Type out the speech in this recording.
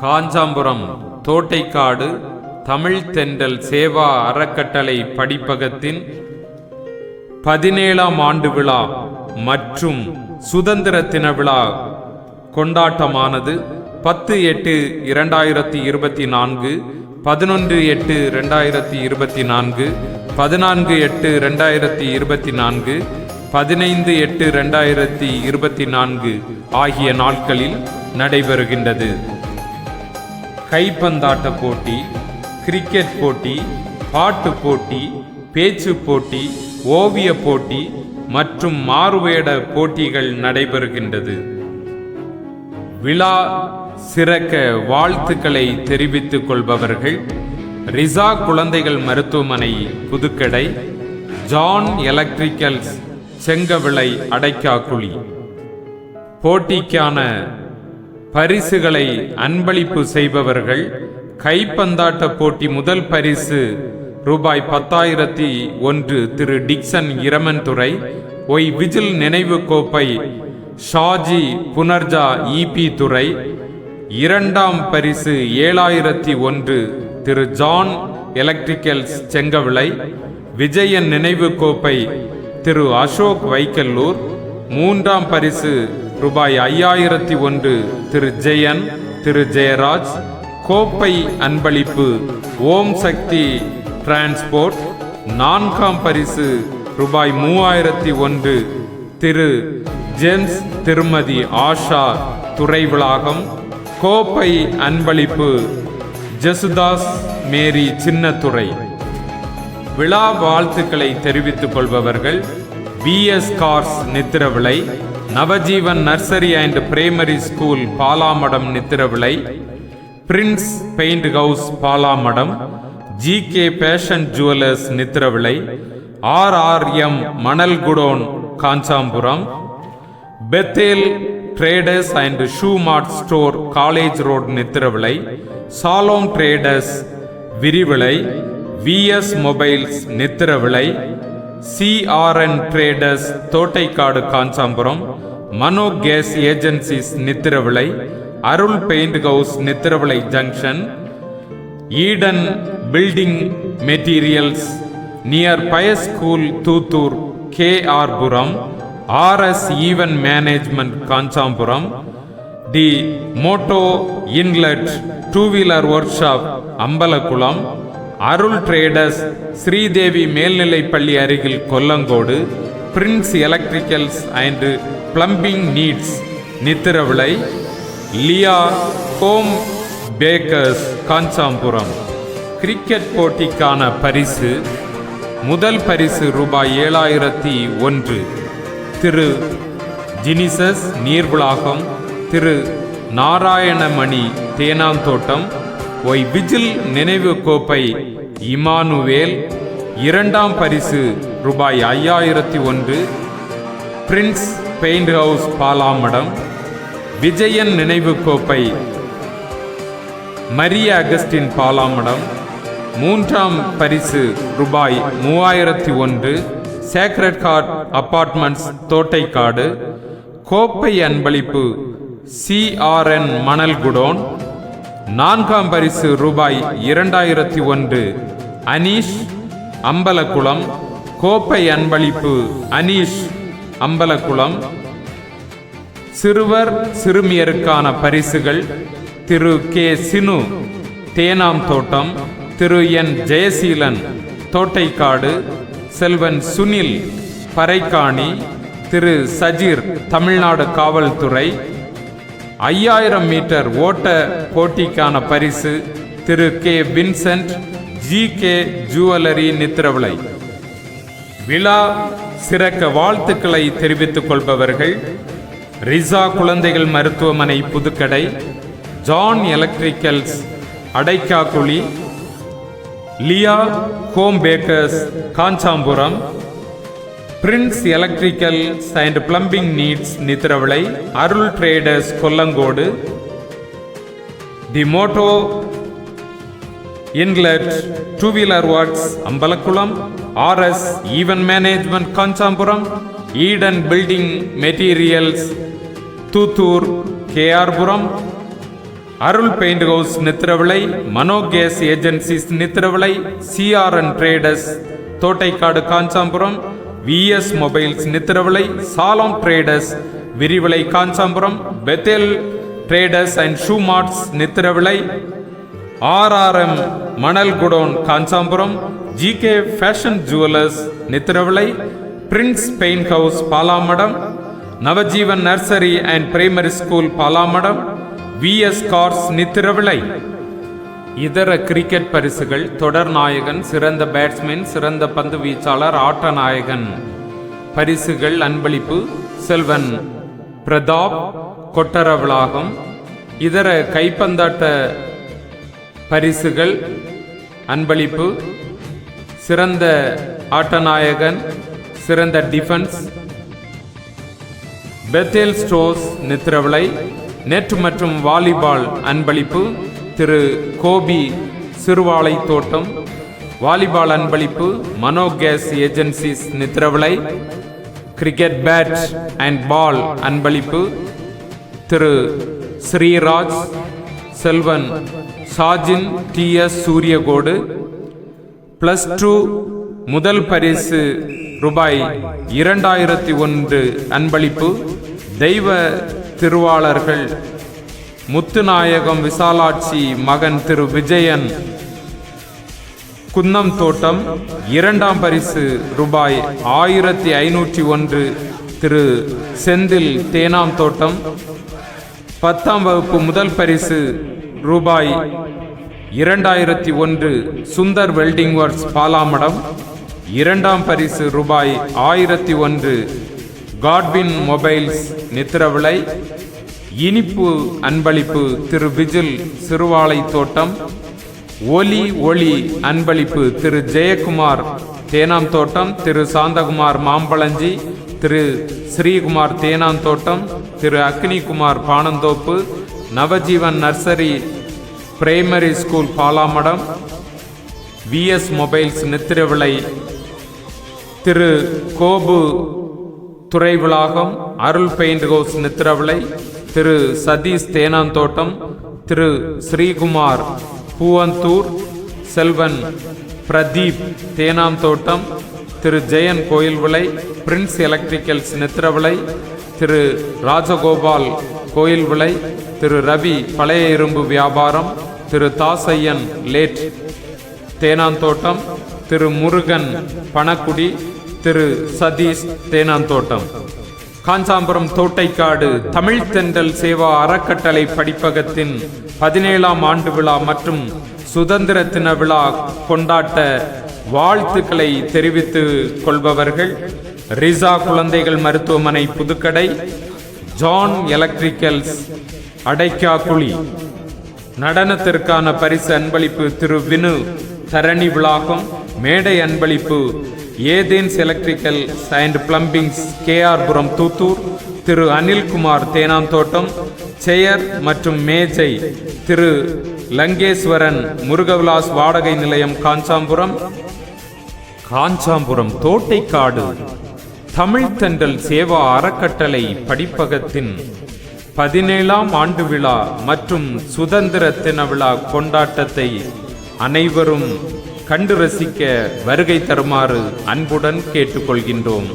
காஞ்சாம்புரம் தோட்டைக்காடு தமிழ் தென்றல் சேவா அறக்கட்டளை படிப்பகத்தின் பதினேழாம் ஆண்டு விழா மற்றும் சுதந்திர தின விழா கொண்டாட்டமானது பத்து எட்டு இரண்டாயிரத்தி இருபத்தி நான்கு பதினொன்று எட்டு ரெண்டாயிரத்தி இருபத்தி நான்கு பதினான்கு எட்டு ரெண்டாயிரத்தி இருபத்தி நான்கு பதினைந்து எட்டு ரெண்டாயிரத்தி இருபத்தி நான்கு ஆகிய நாட்களில் நடைபெறுகின்றது. கைப்பந்தாட்ட போட்டி கிரிக்கெட் போட்டி பாட்டு போட்டி பேச்சு போட்டி ஓவிய போட்டி மற்றும் மாறுவேட போட்டிகள் நடைபெறுகின்றது. விழா சிறக்க வாழ்த்துக்களை தெரிவித்துக் கொள்பவர்கள் ரிசா குழந்தைகள் மருத்துவமனை புதுக்கடை ஜான் எலக்ட்ரிக்கல்ஸ் செங்கவிளை அடைக்காக்குழி. போட்டிக்கான பரிசுகளை அன்பளிப்பு செய்பவர்கள் கைப்பந்தாட்ட போட்டி முதல் பரிசு ரூபாய் பத்தாயிரத்தி ஒன்று திரு டிக்சன் இரமன்துறை ஒய் விஜில் நினைவு கோப்பை ஷாஜி புனர்ஜா இபி துறை இரண்டாம் பரிசு ஏழாயிரத்தி ஒன்று திரு ஜான் எலக்ட்ரிக்கல்ஸ் செங்கவிளை விஜயன் நினைவு கோப்பை திரு அசோக் வைக்கல்லூர் மூன்றாம் பரிசு ரூபாய் ஐயாயிரத்தி ஒன்று திரு ஜெயன் திரு ஜெயராஜ் கோப்பை அன்பளிப்பு ஓம் சக்தி டிரான்ஸ்போர்ட் நான்காம் பரிசு ரூபாய் மூவாயிரத்தி ஒன்று திரு ஜேம்ஸ் திருமதி ஆஷா துறை விளாகம் கோப்பை அன்பளிப்பு ஜெசுதாஸ் மேரி சின்னத்துறை. விழா வாழ்த்துக்களை தெரிவித்துக் கொள்பவர்கள் VS cars Nithiravilai Navajeevan nursery and primary school Palamadam Nithiravilai prince paint house Palamadam G K fashion jewellers Nithiravilai R R M மணல் godown Kanjampuram Bethel traders and shoe mart store college road Nithiravilai Shalom traders Virivilai VS mobiles Nithiravilai CRN traders Thottaikkadu Kanjampuram Mano gas agencies Nithiravilai Arul paint house Nithiravilai junction Eden building materials near boys school Thoothoor K R Puram RS event management Kanjampuram the moto inlet two wheeler workshop Ambalakulam Arul traders Sridevi மேல்நிலைப்பள்ளி அருகில் Kollankodu prince electricals and plumbing needs Nithiravilai Liya home bakers Kanjampuram cricket போட்டிக்கான பரிசு முதல் பரிசு ரூபாய் ஏழாயிரத்தி ஒன்று. திரு. ஜினிசஸ் நீர்விளாகம் திரு. நாராயணமணி தேனாந்தோட்டம் Y Vijil நினைவு கோப்பை இமானுவேல் இரண்டாம் பரிசு ரூபாய் ஐயாயிரத்தி ஒன்று. Prince paint house Palamadam. Vijayan நினைவு கோப்பை மரிய அகஸ்டின் பாலாமடம். மூன்றாம் பரிசு ரூபாய் மூவாயிரத்தி ஒன்று. Sacred heart apartments Thottaikkadu. கோப்பை அன்பளிப்பு சிஆர்என் மணல் குடோன் நான்காம் பரிசு ரூபாய் இரண்டாயிரத்தி ஒன்று. அனீஷ் அம்பலக்குளம் கோப்பை அன்பளிப்பு அனீஷ் அம்பலக்குளம் சிறுவர் சிறுமியருக்கான பரிசுகள் திரு கே சினு. தேனாம் தோட்டம். திரு என் ஜெயசீலன். தோட்டைக்காடு. செல்வன் சுனில் பறைக்காணி திரு சஜீர் தமிழ்நாடு காவல்துறை. ஐயாயிரம் மீட்டர் ஓட்ட போட்டிக்கான பரிசு Thiru K Vincent G K jewellery Nithiravilai. விழா சிறக்க வாழ்த்துக்களை தெரிவித்துக் கொள்பவர்கள் ரிசா குழந்தைகள் மருத்துவமனை Puthukkadai John electricals Adaikkakuzhi Liya home bakers Kanjampuram prince electricals and plumbing needs Nithiravilai Arul traders Kollankodu the moto inlet two wheeler works Ambalakulam RS event management Kanjampuram Eden building materials Thoothoor KR Puram Arul paint house Nithiravilai Mano gas agencies Nithiravilai CRN traders Thottaikkadu Kanjampuram VS mobiles Nithiravilai Shalom traders Virivilai Kanjampuram Bethel traders and shoe marts Nithiravilai RRM மணல் godown Kanjampuram GK fashion jewellers Nithiravilai prince paint house Palamadam Navajeevan nursery and primary school Palamadam VS cars Nithiravilai இதர cricket பரிசுகள் தொடர் நாயகன் சிறந்த batsman சிறந்த பந்து வீச்சாளர் ஆட்ட நாயகன். பரிசுகள் அன்பளிப்பு செல்வன். பிரதாப் கொட்டரவிளாகம். இதர கைப்பந்தாட்ட பரிசுகள் அன்பளிப்பு சிறந்த ஆட்டநாயகன் சிறந்த defence Bethel stores Nithiravilai. Net மற்றும் வாலிபால் அன்பளிப்பு திரு கோபி சிறுவாளை தோட்டம் வாலிபால் அன்பளிப்பு Mano gas agencies Nithiravilai cricket bat and ball அன்பளிப்பு Thiru Sreeraj Selvan Sajin T S Suryacode plus two முதல் பரிசு ரூபாய் இரண்டாயிரத்தி ஒன்று அன்பளிப்பு தெய்வ திருவாளர்கள் முத்துநாயகம் விசாலாட்சி மகன் திரு விஜயன். குன்னம் தோட்டம் இரண்டாம் பரிசு ரூபாய் ஆயிரத்தி ஐநூற்றி ஒன்று திரு செந்தில் தேனாம் தோட்டம். பத்தாம் வகுப்பு முதல் பரிசு ரூபாய் இரண்டாயிரத்தி ஒன்று சுந்தர் வெல்டிங் ஒர்க்ஸ் பாலாமடம். இரண்டாம் பரிசு ரூபாய் ஆயிரத்தி ஒன்று காட்வின் மொபைல்ஸ் நித்திரவிளை. இனிப்பு அன்பளிப்பு திரு விஜில் சிறுவாலை தோட்டம் ஒலி ஒளி அன்பளிப்பு திரு ஜெயக்குமார் தேனாம் தோட்டம் திரு Santhakumar மாம்பழஞ்சி Thiru Sreekumar Thenam Thottam Thiru Agnikumar Pananthoppu Navajeevan nursery primary school Palamadam VS mobiles Nithiravilai Thiru Gopu Thuraivilakam Arul paint house Nithiravilai Thiru Satheesh Thenanthottam Thiru Sreekumar Poovanthoor Selvan Pradeep Thenanthottam Thiru Jayan Koyilvilai prince electricals Nithiravilai Thiru Rajagopal Koyilvilai Thiru Ravi பழைய இரும்பு வியாபாரம் திரு Dasaiyan late Thenanthottam திரு முருகன் பணக்குடி திரு சதீஷ் தேனாந்தோட்டம். காஞ்சாம்பரம் தோட்டைக்காடு தமிழ் தென்றல் சேவா அறக்கட்டளை படிப்பகத்தின் பதினேழாம் ஆண்டு விழா மற்றும் சுதந்திர தின விழா கொண்டாட்ட வாழ்த்துக்களை தெரிவித்து கொள்பவர்கள் ரிசா குழந்தைகள் மருத்துவமனை புதுக்கடை ஜான் எலக்ட்ரிக்கல்ஸ் அடைக்காக்குழி நடனத்திற்கான பரிசு அன்பளிப்பு திரு வினு தரணி விளாகம் மேடை அன்பளிப்பு Athens electrical and plumbings KR Puram Thoothoor Thiru Anilkumar Thenanthottam chair மற்றும் மேஜை திரு லங்கேஸ்வரன் முருகவிலாஸ் வாடகை நிலையம் காஞ்சாம்புரம் காஞ்சாம்புரம் தோட்டைக்காடு தமிழ்த்தண்டல் தென்றல் சேவா அறக்கட்டளை படிப்பகத்தின் பதினேழாம் ஆண்டு விழா மற்றும் சுதந்திர தின விழா கொண்டாட்டத்தை அனைவரும் கண்டு ரசிக்க வருகை தருமாறு அன்புடன் கேட்டுக்கொள்கின்றோம்.